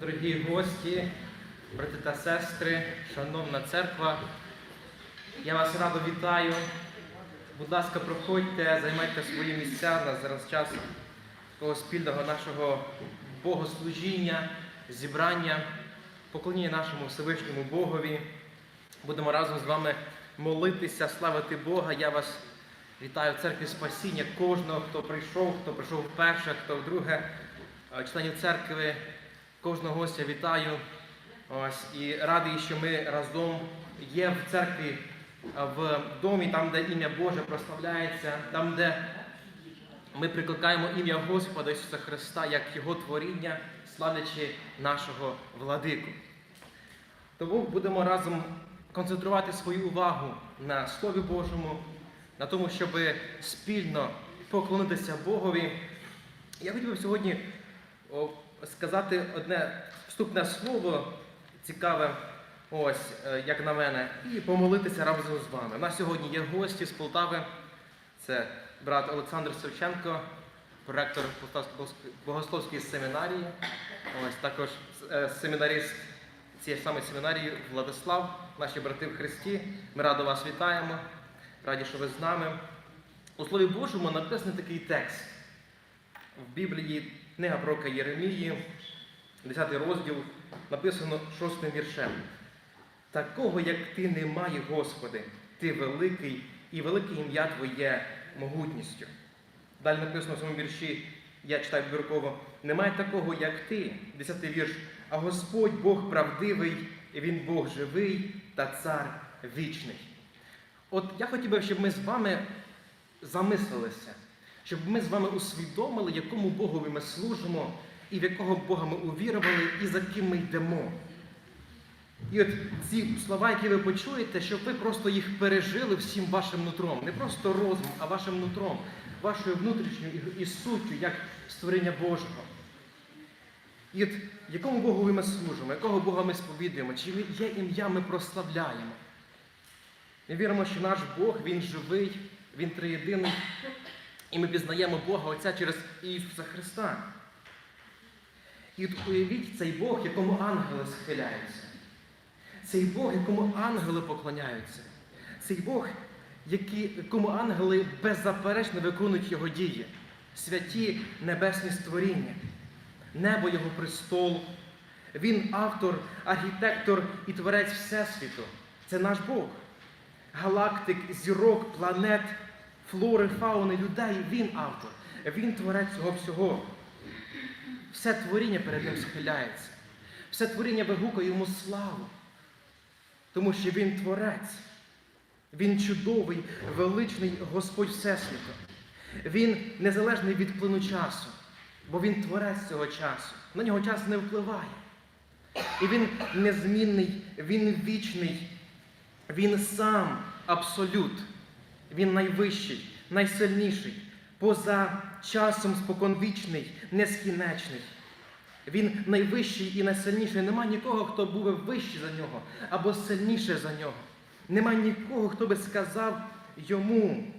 дорогі гості, брати та сестри, шановна церква, я вас радо вітаю. Будь ласка, проходьте, займайте свої місця. У нас зараз час такого спільного нашого богослужіння, зібрання, поклоніння нашому Всевишньому Богові. Будемо разом з вами молитися, славити Бога. Я вас вітаю в церкві Спасіння, кожного, хто прийшов, хто прийшов вперше, хто вдруге, Е, членів церкви, кожного гостя вітаю. Ось, і радий, що ми разом є в церкві, е, в домі, там, де ім'я Боже прославляється, там, де ми прикликаємо ім'я Господа Ісуса Христа як Його творіння, славлячи нашого владику. Тому будемо разом концентрувати свою увагу на Слові Божому, на тому, щоб спільно поклонитися Богові. Я хотів би сьогодні сказати одне вступне слово цікаве, ось е, як на мене, і помолитися разом з вами. У нас сьогодні є гості з Полтави. Це брат Олександр Савченко, проректор богословської семінарії. Ось також е, семінарист цієї самої семінарії Владислав, наші брати в Христі. Ми радо вас вітаємо. Раді, що ви з нами. У Слові Божому написаний такий текст. В Біблії книга пророка Єремії, 10 розділ, написано шостим віршем. Такого, як ти, немає, Господи, ти великий, і велике ім'я Твоє могутністю. Далі написано в цьому вірші, я читаю вибірково, немає такого, як ти, 10 вірш, а Господь Бог правдивий, і Він Бог живий та цар вічний. От я хотів би, щоб ми з вами замислилися, щоб ми з вами усвідомили, якому Богові ми служимо, і в якого Бога ми увірували, і за ким ми йдемо. І от ці слова, які ви почуєте, щоб ви просто їх пережили всім вашим нутром. Не просто розумом, а вашим нутром, вашою внутрішньою і- суттю, як створення Божого. І от якому Богу ми служимо, якого Бога ми сповідуємо, чи є ім'я ми прославляємо. Ми віримо, що наш Бог, Він живий, Він триєдиний, і ми пізнаємо Бога Отця через Ісуса Христа. І от уявіть цей Бог, якому ангели схиляються. Цей Бог, якому ангели поклоняються. Цей Бог, якому ангели беззаперечно виконують його дії. Святі небесні створіння, небо Його престол. Він автор, архітектор і творець Всесвіту. Це наш Бог. Галактик, зірок, планет, флори, фауни, людей. Він автор. Він творець цього всього. Все творіння перед ним схиляється. Все творіння вигукає йому славу. Тому що він творець. Він чудовий, величний Господь Всесвіту. Він незалежний від плину часу, бо він творець цього часу. На нього час не впливає. І він незмінний, він вічний, він сам абсолют. Він найвищий, найсильніший, поза часом споконвічний, нескінечний. Він найвищий і найсильніший. Нема нікого, хто був би вищий за нього або сильніший за нього. Нема нікого, хто би сказав йому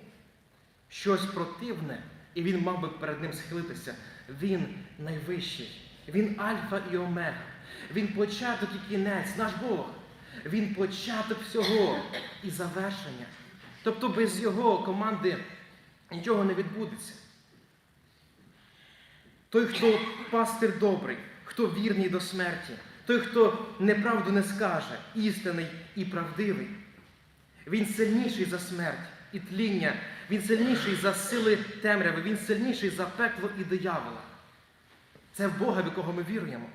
щось противне, і він мав би перед ним схилитися. Він найвищий. Він альфа і омега. Він початок і кінець, наш Бог. Він початок всього і завершення. Тобто без його команди нічого не відбудеться. Той, хто пастир добрий, хто вірний до смерті, той, хто неправду не скаже, істинний і правдивий. Він сильніший за смерть і тління, він сильніший за сили темряви, він сильніший за пекло і диявола. Це в Бога, в якого ми віруємо.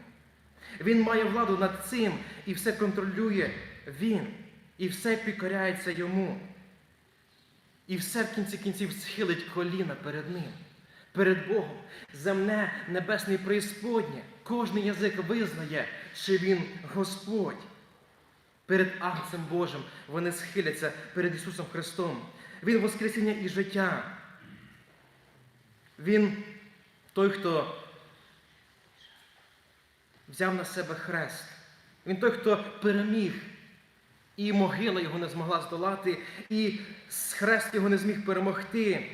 Він має владу над цим і все контролює Він, і все підкоряється йому. І все в кінці кінців схилить коліна перед ним, перед Богом. Земне, небесне і преісподнє. Кожний язик визнає, що Він Господь. Перед Агнцем Божим вони схиляться перед Ісусом Христом. Він Воскресіння і життя. Він той, хто взяв на себе хрест. Він той, хто переміг. І могила його не змогла здолати, і хрест його не зміг перемогти.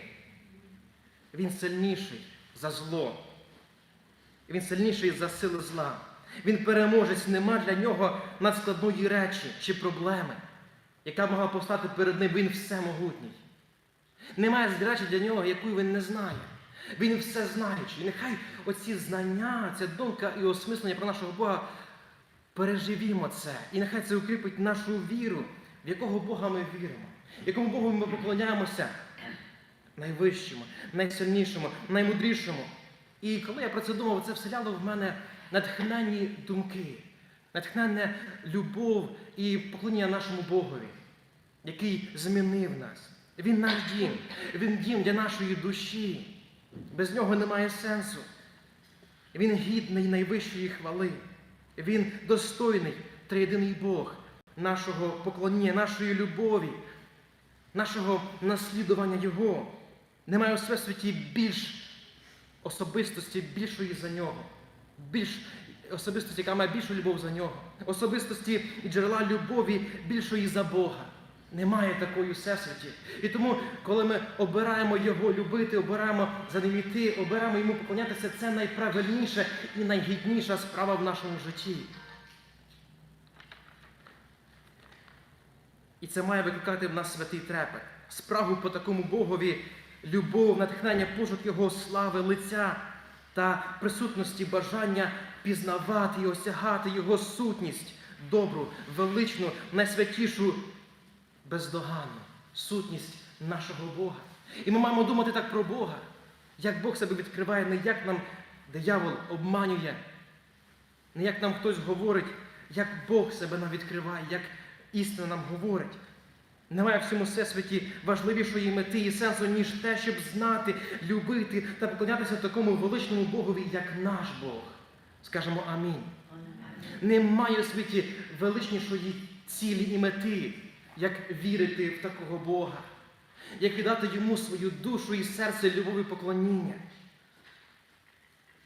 Він сильніший за зло. Він сильніший за сили зла. Він переможець, нема для нього надскладної речі чи проблеми, яка могла постати перед ним. Він всемогутній. Немає речі для нього, яку він не знає. Він все знаючий. Нехай оці знання, ця думка і осмислення про нашого Бога переживімо це. І нехай це укріпить нашу віру, в якого Бога ми віримо, якому Богу ми поклоняємося найвищому, найсильнішому, наймудрішому. І коли я про це думав, це вселяло в мене натхненні думки, натхненне любов і поклоніння нашому Богові, який змінив нас. Він наш дім, він дім для нашої душі. Без нього немає сенсу. Він гідний найвищої хвали. Він достойний триєдиний Бог нашого поклоніння, нашої любові, нашого наслідування Його. Немає у всесвіті більш особистості більшої за нього, більш особистості, яка має більшу любов за нього, особистості і джерела любові більшої за Бога. Немає такої всесвіті. І тому, коли ми обираємо Його любити, обираємо за ним обираємо йому поклонятися, це найправильніша і найгідніша справа в нашому житті. І це має викликати в нас святий трепет, спрагу по такому Богові, любов, натхнення, пошук Його слави, лиця та присутності бажання пізнавати і осягати Його сутність, добру, величну, найсвятішу, бездоганну сутність нашого Бога. І ми маємо думати так про Бога, як Бог себе відкриває, не як нам диявол обманює, не як нам хтось говорить, як Бог себе нам відкриває, як істина нам говорить. Немає в цьому всесвіті важливішої мети і сенсу, ніж те, щоб знати, любити та поклонятися такому величному Богові, як наш Бог. Скажемо амінь. Немає у світі величнішої цілі і мети, як вірити в такого Бога, як віддати йому свою душу і серце любові поклоніння.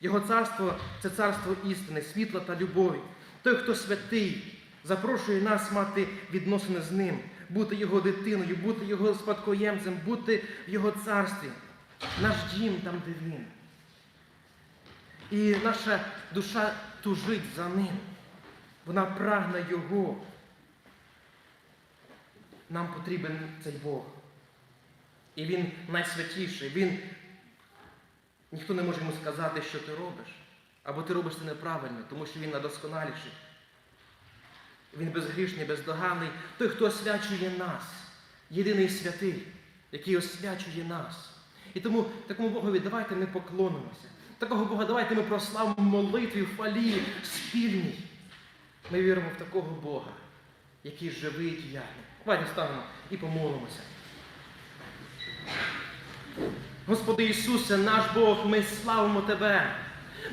Його царство це царство істини, світла та любові. Той, хто святий, запрошує нас мати відносини з ним, бути його дитиною, бути його спадкоємцем, бути в його царстві, наш дім там, де він. І наша душа тужить за ним. Вона прагне його. Нам потрібен цей Бог. І він найсвятіший. Він ніхто не може йому сказати, що ти робиш. Або ти робиш це неправильно, тому що він найдосконаліший. Він безгрішний, бездоганний, той, хто освячує нас, єдиний святий, який освячує нас. І тому такому Богові давайте ми поклонимося. Такого Бога давайте ми прославимо молитві, в хвалі, спільній. Ми віримо в такого Бога, який живий і діяльний. Давайте станемо і помолимося. Господи Ісусе, наш Бог, ми славимо Тебе.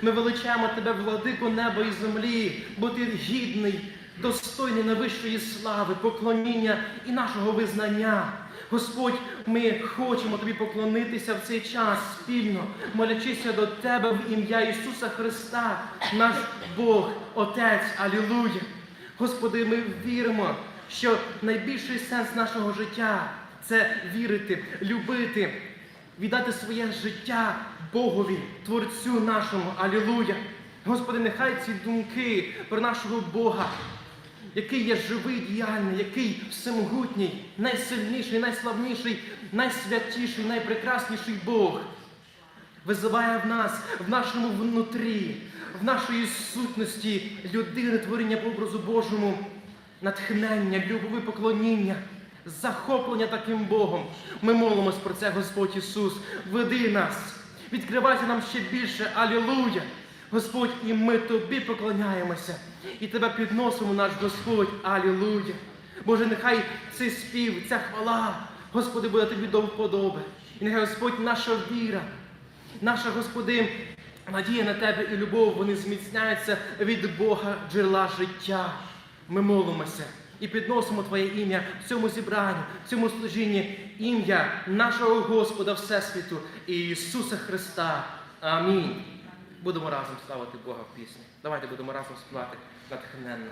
Ми величаємо Тебе, владику неба і землі, бо Ти гідний, достойний найвищої слави, поклоніння і нашого визнання. Господь, ми хочемо Тобі поклонитися в цей час спільно, молячися до Тебе в ім'я Ісуса Христа, наш Бог, Отець, Алілуя. Господи, ми віримо, що найбільший сенс нашого життя це вірити, любити, віддати своє життя Богові, Творцю нашому. Алілуя. Господи, нехай ці думки про нашого Бога, який є живий, діяльний, який всемогутній, найсильніший, найславніший, найсвятіший, найпрекрасніший Бог, визиває в нас, в нашому внутрі, в нашої сутності людини, творіння по образу Божому, натхнення, любові, поклоніння, захоплення таким Богом. Ми молимось про це, Господь Ісус. Веди нас, відкривайся нам ще більше. Алілуя! Господь, і ми тобі поклоняємося, і тебе підносимо, наш Господь. Алілуя! Боже, нехай цей спів, ця хвала, Господи, буде тобі до вподоби. І нехай Господь наша віра, наша Господи, Надія на тебе і любов, вони зміцняються від Бога джерела життя. Ми молимося і підносимо Твоє ім'я в цьому зібранні, в цьому служінні ім'я нашого Господа Всесвіту Ісуса Христа. Амінь. Будемо разом славити Бога в пісні. Давайте будемо разом співати натхненно.